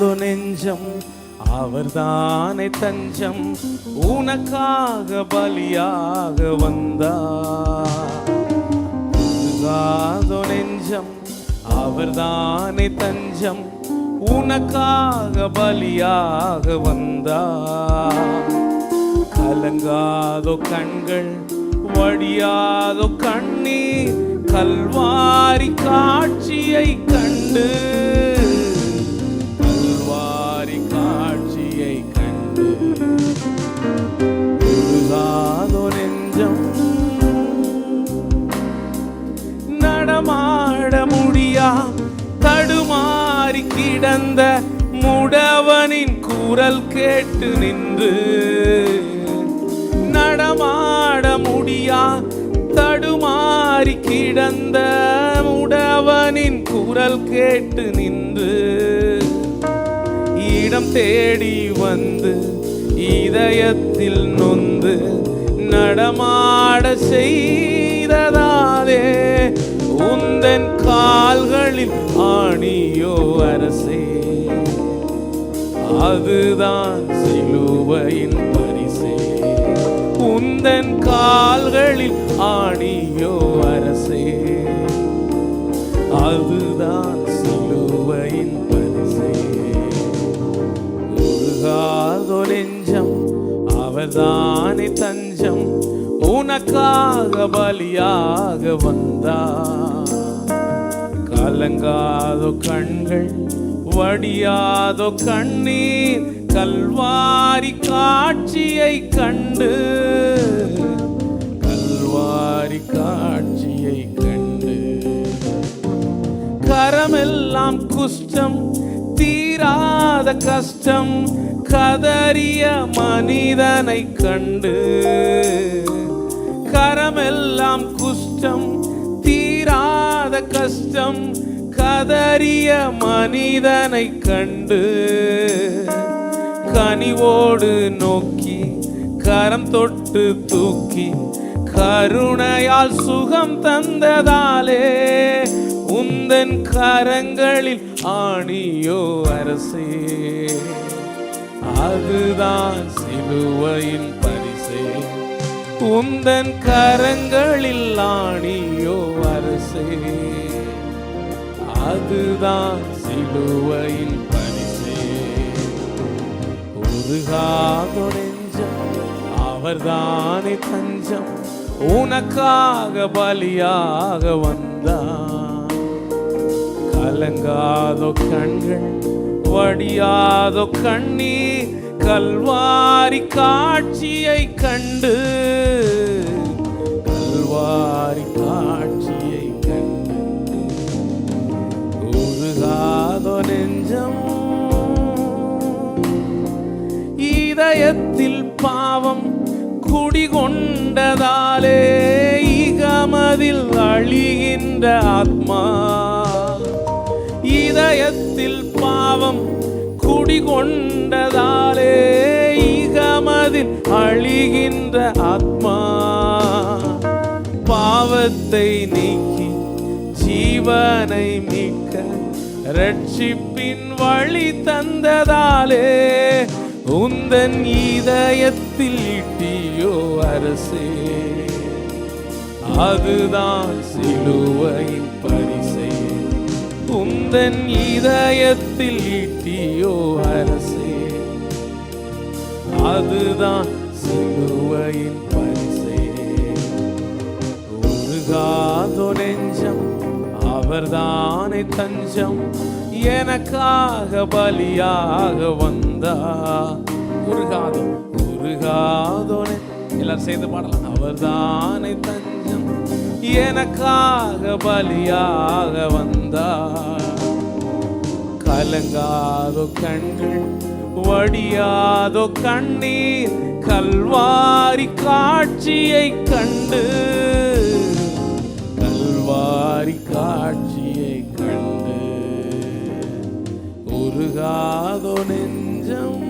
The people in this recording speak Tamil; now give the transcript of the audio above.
நெஞ்சம். அவர்தானே தஞ்சம். உனக்காக பலியாக வந்தார். நெஞ்சம். அவர்தானே தஞ்சம். உனக்காக பலியாக வந்தார். கலங்காதோ கண்கள் வடியாதோ கண்ணீர் கல்வாரி காட்சியை கண்டு கிடந்த முடவனின் குரல் கேட்டு நின்று நடமாட முடியா தடுமாறி கிடந்த முடவனின் குரல் கேட்டு நின்று இடம் தேடி வந்து இதயத்தில் நொந்து நடமாட செய்ததாலே உந்தன் கால்களில் ஆணியோ அரசே. அதுதான் சிலுவையின் பரிசே. உந்தன் கால்களில் ஆணியோ அரசே. அதுதான் சிலுவையின் பரிசே. உருகாதோ நெஞ்சம் அவர்தானே தஞ்சம். உனக்காக பலியாக வந்தார் கலங்காதோ கண்கள் வடியாதோ கண்ணீர் கல்வாரி காட்சியை கண்டு. கல்வாரி காட்சியை கண்டு. கரமெல்லாம் குஷ்டம் தீராத கஷ்டம் கதறிய மனிதனை கண்டு. கரமெல்லாம் குஷ்டம் தீராத கஷ்டம் கதறிய மனிதனை கண்டு. கனிவோடு நோக்கி கரம் தொட்டு தூக்கி கருணையால் சுகம் தந்ததாலே உந்தன் கரங்களில் ஆணியோ அரசே. அதுதான் சிலுவையின் பரிசே. உந்தன் கரங்களில் ஆணியோ அரசே. அதுதான் சிலுவையில் பரிசே. உருகாதோ நெஞ்சம் அவர்தானே தஞ்சம். உனக்காக பலியாக வந்தான். கலங்காதோ கண்கள் வடியாதோ கண்ணீர் கல்வாரி காட்சியை கண்டு கல்வாரி காட்சியை கண்டு உருகாதோ நெஞ்சம். இதயத்தில் பாவம் குடிகொண்டதாலே இகமதில் அழிகின்ற ஆத்மா. இதயத்தில் பாவம் குடிகொண்டதாலே இகமதில் அழிகின்ற ஆத்மா. பாவத்தை நீக்கி ஜீவனை மீட்க ரட்சிப்பின் வழி தந்ததாலே உந்தன் இதயத்தில் இட்டியோ அரசே. அதுதான் சிலுவையின் பரிசை. உந்தன் இதயத்தில் ஈட்டியோ அரசே. அதுதான் சிலுவையின் பரிசே. உருகாதோ நெஞ்சம் அவர்தானே தஞ்சம். எனக்காக பலியாக வந்தா. உருகாதோ உருகாதோ எல்லாரும் சேர்ந்து பாடலாம். அவர்தானே தஞ்சம். எனக்காக பலியாக வந்தார். கலங்காதோ கண்கள் வடியாதோ கண்ணீர் கல்வாரி காட்சியை கண்டு கல்வாரி காட்சியை கண்டு உருகாதோ நெஞ்சம்